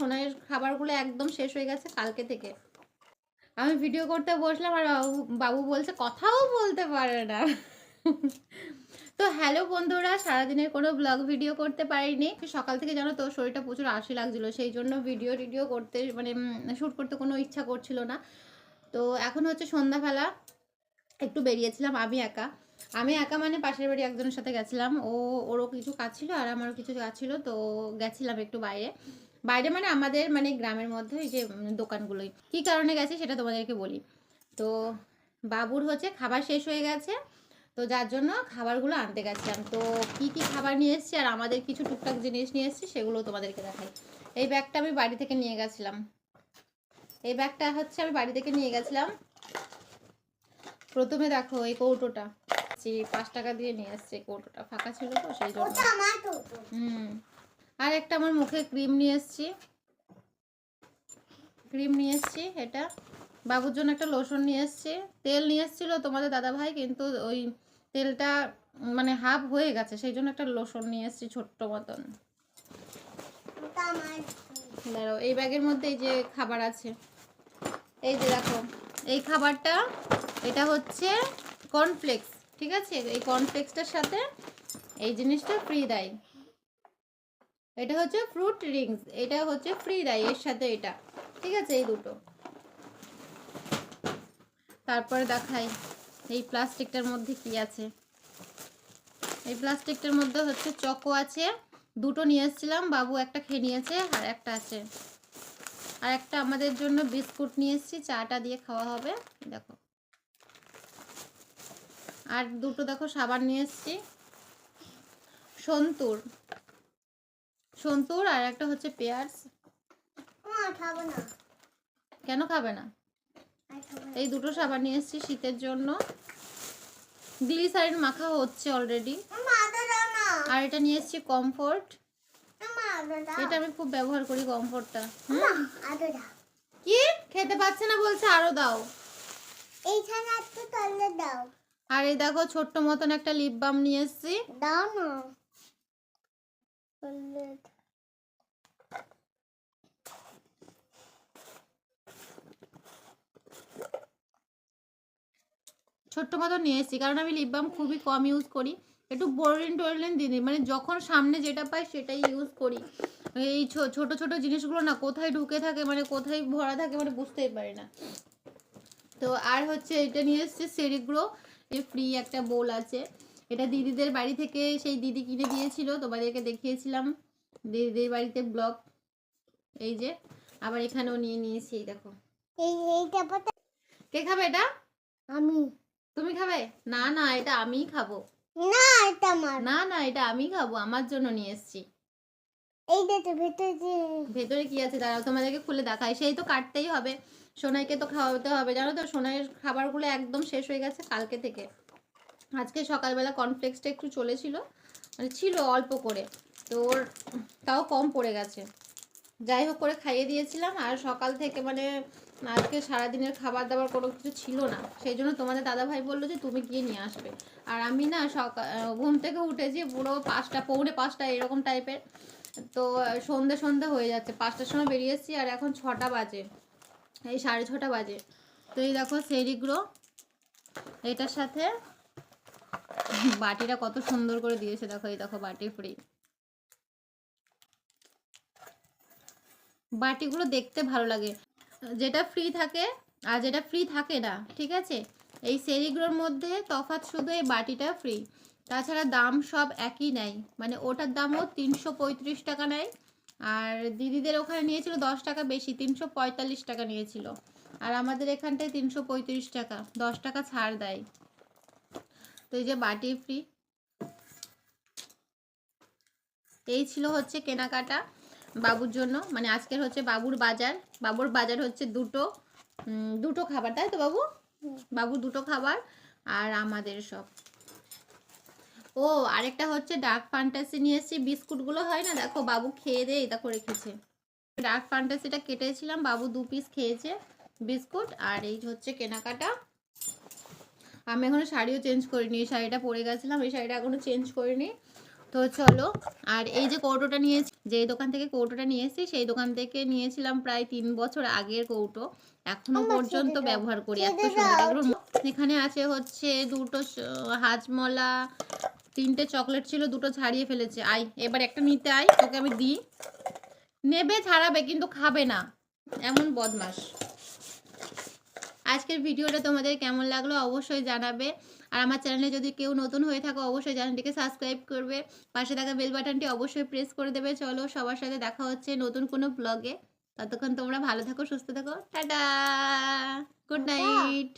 সোনাইয়ের খাবারগুলো একদম শেষ হয়ে গেছে কালকে থেকে। আমি ভিডিও করতে বসলাম আর বাবু বলছে কথাও বলতে পারে না। তো হ্যালো বন্ধুরা, সারাদিনের কোনো ব্লগ ভিডিও করতে পারিনি। সকাল থেকে জানো তো শরীরটা প্রচুর আশি লাগছিল, সেই জন্য ভিডিও টিডিও করতে মানে শ্যুট করতে কোনো ইচ্ছা করছিল না। তো এখন হচ্ছে সন্ধ্যাবেলা, একটু বেরিয়েছিলাম আমি একা। আমি একা মানে পাশের বাড়ি একজনের সাথে গেছিলাম। ও, ওরও কিছু কাজ ছিল আর আমারও কিছু কাজ ছিল, তো গেছিলাম একটু বাইরে। বাইরে মানে আমাদের মানে গ্রামের মধ্যে এই যে দোকানগুলোই। কী কারণে গেছি সেটা তোমাদেরকে বলি। তো বাবুর হচ্ছে খাবার শেষ হয়ে গেছে তো যার জন্য খাবারগুলো আনতে গেছিলাম। তো কি কি খাবার নিয়ে এসেছি আর আমাদের কিছু টুকটাক জিনিস নিয়ে এসেছি সেগুলো তোমাদেরকে দেখাই। এই ব্যাগটা আমি বাড়ি থেকে নিয়ে গেছিলাম। এই ব্যাগটা হচ্ছে আমি বাড়ি থেকে নিয়ে গেছিলাম। প্রথমে দেখো এই কৌটোটা। পাঁচ টাকা দিয়ে নিয়ে এসছে কৌটোটা। ফাঁকা ছিল তো সেই জন্য। হুম। আর একটা আমার মুখে ক্রিম নিয়ে এসেছি। ক্রিম নিয়ে এসেছি, এটা। বাবুর জন্য একটা লোশন নিয়ে এসেছি। তেল নিয়ে এসেছিল তোমাদের দাদা ভাই কিন্তু ওই তেলটা মানে হাফ হয়ে গেছে, সেই জন্য একটা লোশন নিয়ে এসেছি ছোট্ট মতন। দাঁড়াও, এই ব্যাগের মধ্যে এই যে খাবার আছে। এই যে দেখো, এই খাবারটা, এটা হচ্ছে কর্নফ্লেক্স ঠিক আছে? এই কর্নফ্লেক্সটার সাথে এই জিনিসটা ফ্রি দেয়। এটা হচ্ছে ফ্রুট রিংস এটা হচ্ছে ফ্রি দেয় এর সাথে এটা। ঠিক আছে, এই দুটো। তারপরে দেখাই, এই প্লাস্টিকটার মধ্যে কি আছে? এই প্লাস্টিকটার মধ্যে হচ্ছে চকো আছে, দুটো নিয়ে এসেছিলাম, বাবু একটা খেয়ে নিয়েছে আর একটা আছে। আর একটা আমাদের জন্য বিস্কুট নিয়ে এসেছি, চাটা দিয়ে খাওয়া হবে, দেখো। আর দুটো দেখো, সাবান নিয়ে এসেছি। সন্তুর। সন্তুর আর একটা হচ্ছে পেয়ার্স। খাব না। কেন খাবে না। এই দুটো সাবান নিয়ে এসেছি শীতের জন্য। গ্লিসারিন মাখা হচ্ছে অলরেডি আর এটা নিয়ে এসেছি কমফোর্ট। এটা আমি খুব ব্যবহার করি কমফোর্টটা। কি? খেতে পাচ্ছে না বলছে আরও দাও। এইখানে একটু তলে দাও। আর এই দেখো ছোট্ট মতন একটা লিপ বাম নিয়ে এসেছি। দাও না। ছোট্ট মতন নিয়ে এসেছি, কারণ আমি লিপ বাম খুবই কম ইউজ করি। একটু বোরলিন টোরলিন দিয়ে দিই মানে যখন সামনে যেটা পাই সেটাই ইউজ করি। এই ছোট ছোট জিনিসগুলো না কোথায় ঢুকে থাকে মানে কোথায় ভরা থাকে মানে বুঝতেই পারি না। তো আর হচ্ছে এটা নিয়ে এসেছে সেরিগ্রো ফ্রি একটা বোল আছে। এটা দিদিদের বাড়ি থেকে সেই দিদি কিনে দিয়েছিল তোমাদেরকে দেখিয়েছিলাম। দিদিদের বাড়িতে ব্লক। এই যে আবার এখানেও নিয়ে নিয়েছি এই দেখো। কে খাবে এটা? আমি। তুমি খাবে? না না এটা আমিই খাব। না এটা আমার। না না এটা আমি খাব আমার জন্য নিয়ে এসেছি। এইটা তো ভেতরে ভেতরে কি আছে? দাঁড়াও তোমাদেরকে খুলে দেখাই। সেই তো কাটতেই হবে। সোনাইকে তো খাওয়াতে হবে জানো তো? সোনাইয়ের খাবারগুলো একদম শেষ হয়ে গেছে কালকে থেকে। আজকে সকালবেলা কর্নফ্লেক্সটা একটু চলেছিল মানে ছিল অল্প করে, তো ওর তাও কম পড়ে গেছে। যাই হোক করে খাইয়ে দিয়েছিলাম, আর সকাল থেকে মানে আজকে সারাদিনের খাবার দাবার কোনো কিছু ছিল না। সেই জন্য তোমাদের দাদা ভাই বলল যে তুমি গিয়ে নিয়ে আসবে। আর আমি না সকাল ঘুম থেকে উঠেছি পুরো পাঁচটা, পৌনে পাঁচটা এরকম টাইপের, তো সন্ধে সন্ধে হয়ে যাচ্ছে। পাঁচটার সময় বেরিয়েছি আর এখন ছটা বাজে, এই সাড়ে ছটা বাজে। তো এই দেখো সেরিগ্রো, এটার সাথে বাটিটা কত সুন্দর করে দিয়েছে, দেখো, এই দেখো বাটি ফ্রি বাটিগুলো দেখতে ভালো লাগে। যেটা ফ্রি থাকে, আর যেটা ফ্রি থাকে না, ঠিক আছে? এই সেরিগ্রোর মধ্যে তফাৎ শুধু এই বাটিটা ফ্রি তাছাড়া দাম সব একই নেয়। মানে ওটার দামও তিনশো পঁয়ত্রিশ টাকা নেয়, আর দিদিদের ওখানে নিয়েছিল দশ টাকা বেশি, তিনশো পঁয়তাল্লিশ টাকা নিয়েছিল। আর আমাদের এখানটায় তিনশো পঁয়ত্রিশ টাকা, দশ টাকা ছাড় দেয়। তো এই যে বাটি ফ্রি এই ছিল হচ্ছে কেনাকাটা বাবুর জন্য। মানে আজকের হচ্ছে বাবুর বাজার। বাবুর বাজার হচ্ছে দুটো দুটো খাবার তাই তো বাবু? বাবু দুটো খাবার আর আমাদের সব। ও আরেকটা হচ্ছে ডার্ক ফ্যান্টাসি নিয়ে এসেছি। বিস্কুটগুলো হয় না? দেখো বাবু খেয়ে দিয়ে করে রেখেছে। ডার্ক ফ্যান্টাসিটা কেটেছিলাম। বাবু দু পিস খেয়েছে বিস্কুট আর এই হচ্ছে কেনাকাটা। আমি এখনও শাড়িও চেঞ্জ করিনি। এই শাড়িটা পরে গেছিলাম এই শাড়িটা এখনও চেঞ্জ করিনি। তো চলো আর এই যে কৌটোটা নিয়েছি যেই দোকান থেকে কৌটোটা নিয়ে এসেছি সেই দোকান থেকে নিয়েছিলাম প্রায় তিন বছর আগের কৌটো। এখনও পর্যন্ত ব্যবহার করি এত সুন্দর এখানে আছে হচ্ছে দুটো হাজমলা তিনটে চকলেট ছিল দুটো ছাড়িয়ে ফেলেছে। আই এবার একটা নিতে আই তোকে আমি দিই। নেবে ছাড়াবে কিন্তু খাবে না। এমন বদমাস আজকের ভিডিওটা তোমাদের কেমন লাগল অবশ্যই জানাবে। আর আমার চ্যানেলে যদি কেউ নতুন হয়ে থাকো অবশ্যই চ্যানেলটিকে সাবস্ক্রাইব করবে। পাশে থাকা বেল বাটনটি অবশ্যই প্রেস করে দেবে। চলো সবার সাথে দেখা হচ্ছে নতুন কোনো ব্লগে। ততক্ষণ তোমরা ভালো থাকো সুস্থ থাকো। টাটা! Good night!